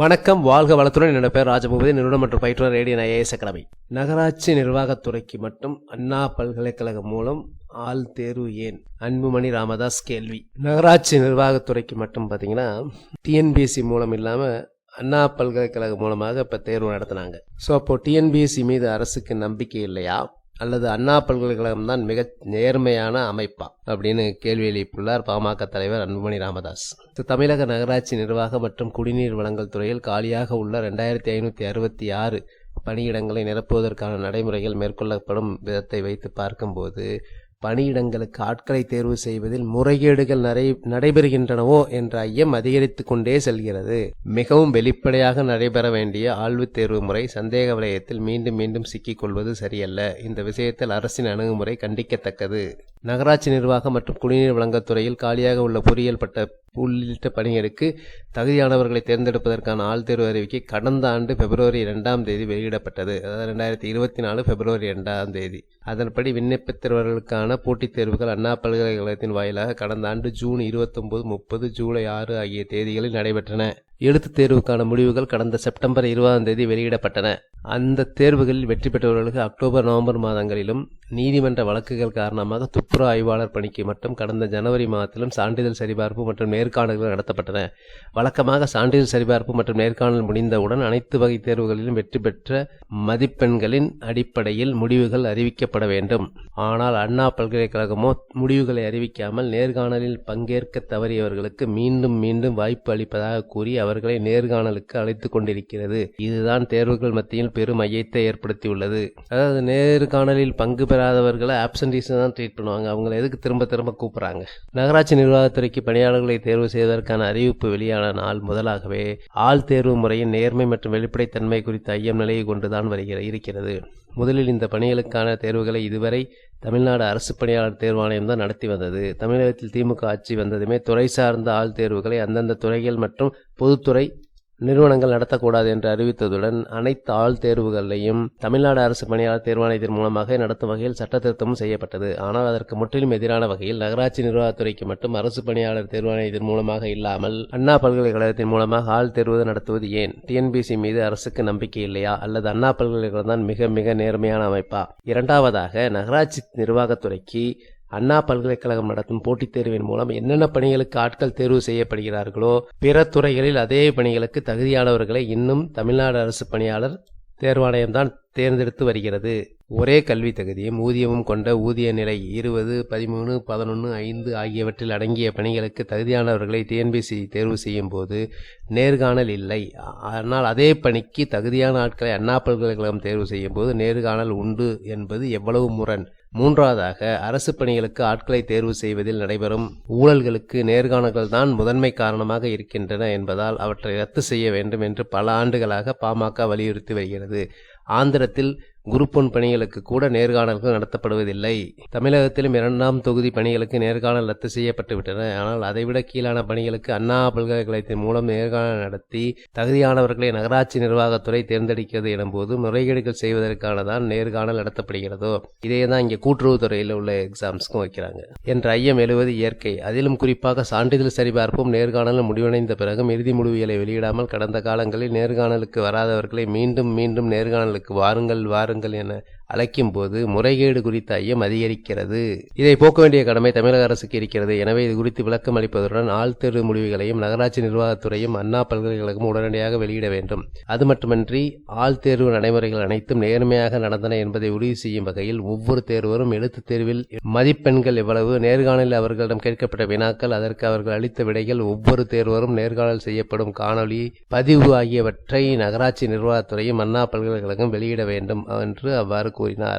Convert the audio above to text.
வணக்கம் வாழ்க வளத்துடன். என்னோட பேர் ராஜபூபதி. நிறுவனம் மற்றும் பயிற்றுனர் ரேடியன் ஐஏஎஸ் அகாடமி நகராட்சி நிர்வாகத்துறைக்கு மட்டும் அண்ணா பல்கலைக்கழகம் மூலம் ஆள் தேர்வு ஏன்? அன்புமணி ராமதாஸ் கேள்வி. நகராட்சி நிர்வாகத்துறைக்கு மட்டும் பார்த்தீங்கன்னா டிஎன்பிஎஸ்சி மூலம் இல்லாமல் அண்ணா பல்கலைக்கழகம் மூலமாக இப்போ தேர்வு நடத்தினாங்க. ஸோ அப்போ டிஎன்பிஎஸ்சி மீது அரசுக்கு நம்பிக்கை இல்லையா? அல்லது அண்ணா பல்கலைக்கழகம் தான் மிக நேர்மையான அமைப்பா அப்படின்னு கேள்வி எழுப்பியுள்ளார் பாமக தலைவர் அன்புமணி ராமதாஸ். தமிழக நகராட்சி நிர்வாக மற்றும் குடிநீர் வழங்கல் துறையில் காலியாக உள்ள ரெண்டாயிரத்தி ஐநூற்றி அறுபத்தி ஆறு பணியிடங்களை நிரப்புவதற்கான நடைமுறைகள் மேற்கொள்ளப்படும் விதத்தை வைத்து பார்க்கும்போது பணியிடங்களுக்கு ஆட்களை தேர்வு செய்வதில் முறைகேடுகள் நடை நடைபெறுகின்றனவோ என்ற ஐயம் அதிகரித்து கொண்டே செல்கிறது. மிகவும் வெளிப்படையாக நடைபெற வேண்டிய ஆழ்வுத் தேர்வு முறை சந்தேக வலயத்தில் மீண்டும் மீண்டும் சிக்கிக் கொள்வது சரியல்ல. இந்த விஷயத்தில் அரசின் அணுகுமுறை கண்டிக்கத்தக்கது. நகராட்சி நிர்வாகம் மற்றும் குடிநீர் வழங்கத் துறையில் காலியாக உள்ள பொறியியல் பட்ட உள்ளிட்ட பணிகளுக்கு தகுதியானவர்களை தேர்ந்தெடுப்பதற்கான ஆள் தேர்வு அறிவிக்கை கடந்த ஆண்டு பிப்ரவரி இரண்டாம் தேதி வெளியிடப்பட்டது. அதாவது ரெண்டாயிரத்தி இருபத்தி நாலு பிப்ரவரி இரண்டாம் தேதி. அதன்படி விண்ணப்பித்தவர்களுக்கான போட்டித் தேர்வுகள் அண்ணா பல்கலைக்கழகத்தின் வாயிலாக கடந்த ஆண்டு ஜூன் இருபத்தொன்பது முப்பது ஜூலை ஆறு ஆகிய தேதிகளில் நடைபெற்றன. எழுத்துத் தேர்வுக்கான முடிவுகள் கடந்த செப்டம்பர் இருபதாம் தேதி வெளியிடப்பட்டன. அந்த தேர்வுகளில் வெற்றி பெற்றவர்களுக்கு அக்டோபர் நவம்பர் மாதங்களிலும் நீதிமன்ற வழக்குகள் காரணமாக துப்புரவு ஆய்வாளர் பணிக்கு மட்டும் கடந்த ஜனவரி மாதத்திலும் சான்றிதழ் சரிபார்ப்பு மற்றும் நேர்காணல்கள் நடத்தப்பட்டன. வழக்கமாக சான்றிதழ் சரிபார்ப்பு மற்றும் நேர்காணல் முடிந்தவுடன் அனைத்து வகை தேர்வுகளிலும் வெற்றி பெற்ற மதிப்பெண்களின் அடிப்படையில் முடிவுகள் அறிவிக்கப்பட வேண்டும். ஆனால் அண்ணா பல்கலைக்கழகமோ முடிவுகளை அறிவிக்காமல் நேர்காணலில் பங்கேற்க தவறியவர்களுக்கு மீண்டும் மீண்டும் வாய்ப்பு அளிப்பதாக கூறி அவர்களை நேர்காணலுக்கு அழைத்து கொண்டிருக்கிறது. இதுதான் தேர்வுகள் மத்தியில் பெரும் ஐயத்தை ஏற்படுத்தியுள்ளது. அதாவது நேர்காணலில் பங்கு பெறாதவர்களை ஆப்சன்டீஸ் தான் ட்ரீட் பண்ணுவாங்க. அவங்கள எதுக்கு திரும்ப திரும்ப கூப்பிட்றாங்க? நகராட்சி நிர்வாகத்துறைக்கு பணியாளர்களை தேர்வு செய்வதற்கான அறிவிப்பு வெளியான நாள் முதலாகவே ஆள் தேர்வு முறையின் நேர்மை மற்றும் வெளிப்படைத்தன்மை குறித்த ஐயம் நிலையை கொண்டுதான் வருகிற இருக்கிறது. முதலில் இந்த பணிகளுக்கான தேர்வுகளை இதுவரை தமிழ்நாடு அரசு பணியாளர் தேர்வாணையம் தான் நடத்தி வந்தது. தமிழகத்தில் திமுக ஆட்சி வந்ததுமே துறை சார்ந்த ஆள் தேர்வுகளை அந்தந்த துறைகள் மற்றும் பொதுத்துறை நிறுவனங்கள் நடத்தக்கூடாது என்று அறிவித்ததுடன் அனைத்து ஆள் தேர்வுகளையும் தமிழ்நாடு அரசு பணியாளர் தேர்வாணையத்தின் மூலமாக நடத்தும் வகையில் சட்டத்திருத்தமும் செய்யப்பட்டது. ஆனால் அதற்கு முற்றிலும் எதிரான வகையில் நகராட்சி நிர்வாகத்துறைக்கு மட்டும் அரசு பணியாளர் தேர்வாணையத்தின் மூலமாக இல்லாமல் அண்ணா பல்கலைக்கழகத்தின் மூலமாக ஆள் தேர்வு நடத்துவது ஏன்? டிஎன்பிசி மீது அரசுக்கு நம்பிக்கை இல்லையா? அல்லது அண்ணா பல்கலைக்கழகம் தான் மிக மிக நேர்மையான அமைப்பா? இரண்டாவதாக நகராட்சி நிர்வாகத்துறைக்கு அண்ணா பல்கலைக்கழகம் நடத்தும் போட்டித் தேர்வின் மூலம் என்னென்ன பணிகளுக்கு ஆட்கள் தேர்வு செய்யப்படுகிறார்களோ பிற துறைகளில் அதே பணிகளுக்கு தகுதியானவர்களை இன்னும் தமிழ்நாடு அரசு பணியாளர் தேர்வாணையம்தான் தேர்ந்தெடுத்து வருகிறது. ஒரே கல்வி தகுதியும் ஊதியமும் கொண்ட ஊதிய நிலை இருபது பதிமூணு பதினொன்று ஐந்து ஆகியவற்றில் அடங்கிய பணிகளுக்கு தகுதியானவர்களை டிஎன்பிசி தேர்வு செய்யும் போது நேர்காணல் இல்லை. ஆனால் அதே பணிக்கு தகுதியான ஆட்களை அண்ணா பல்கலைக்கழகம் தேர்வு செய்யும் போது நேர்காணல் உண்டு என்பது எவ்வளவு முரண். மூன்றாவதாக அரசு பணிகளுக்கு ஆட்களை தேர்வு செய்வதில் நடைபெறும் ஊழல்களுக்கு நேர்காணல்கள் தான் முதன்மை காரணமாக இருக்கின்றன என்பதால் அவற்றை ரத்து செய்ய வேண்டும் என்று பல ஆண்டுகளாக பாமக வலியுறுத்தி வருகிறது. ஆந்திரத்தில் குரூப் ஒன் பணிகளுக்கு கூட நேர்காணல்கள் நடத்தப்படுவதில்லை. தமிழகத்திலும் இரண்டாம் தொகுதி பணிகளுக்கு நேர்காணல் ரத்து செய்யப்பட்டுவிட்டன. ஆனால் அதைவிட கீழான பணிகளுக்கு அண்ணா பல்கலைக்கழகத்தின் மூலம் நேர்காணல் நடத்தி தகுதியானவர்களை நகராட்சி நிர்வாகத்துறை தேர்ந்தெடுக்கிறது எனும்போது முறைகேடுகள் செய்வதற்கான தான் நேர்காணல் நடத்தப்படுகிறதோ இதே தான் இங்கே கூட்டுறவுத்துறையில் உள்ள எக்ஸாம்ஸ்க்கும் வைக்கிறாங்க. என்ற ஐயம் எழுவது இயற்கை. அதிலும் குறிப்பாக சான்றிதழ் சரிபார்ப்பும் நேர்காணலும் முடிவடைந்த பிறகும் இறுதி முடிவுகளை வெளியிடாமல் கடந்த காலங்களில் நேர்காணலுக்கு வராதவர்களை மீண்டும் மீண்டும் நேர்காணலுக்கு வாருங்கள் வாருங்கள் பாருங்கள் என அழைக்கும் போது முறைகேடு குறித்த ஐயம் அதிகரிக்கிறது. இதை போக்க வேண்டிய கடமை தமிழக அரசுக்கு இருக்கிறது. எனவே இது குறித்து விளக்கம் அளிப்பதுடன் ஆழ்தேர்வு முடிவுகளையும் நகராட்சி நிர்வாகத்துறையும் அண்ணா பல்கலைக்கழகம் உடனடியாக வெளியிட வேண்டும். அது மட்டுமின்றி ஆழ்தேர்வு நடைமுறைகள் அனைத்தும் நேர்மையாக நடந்தன என்பதை உறுதி செய்யும் வகையில் ஒவ்வொரு தேர்வரும் எழுத்துத் தேர்வில் மதிப்பெண்கள் எவ்வளவு நேர்காணலில் அவர்களிடம் கேட்கப்பட்ட வினாக்கள் அதற்கு அவர்கள் அளித்த விடைகள் ஒவ்வொரு தேர்வரும் நேர்காணல் செய்யப்படும் காணொலி பதிவு ஆகியவற்றை நகராட்சி நிர்வாகத்துறையும் அண்ணா பல்கலைக்கழகம் வெளியிட வேண்டும் என்று அவ்வாறு culinária.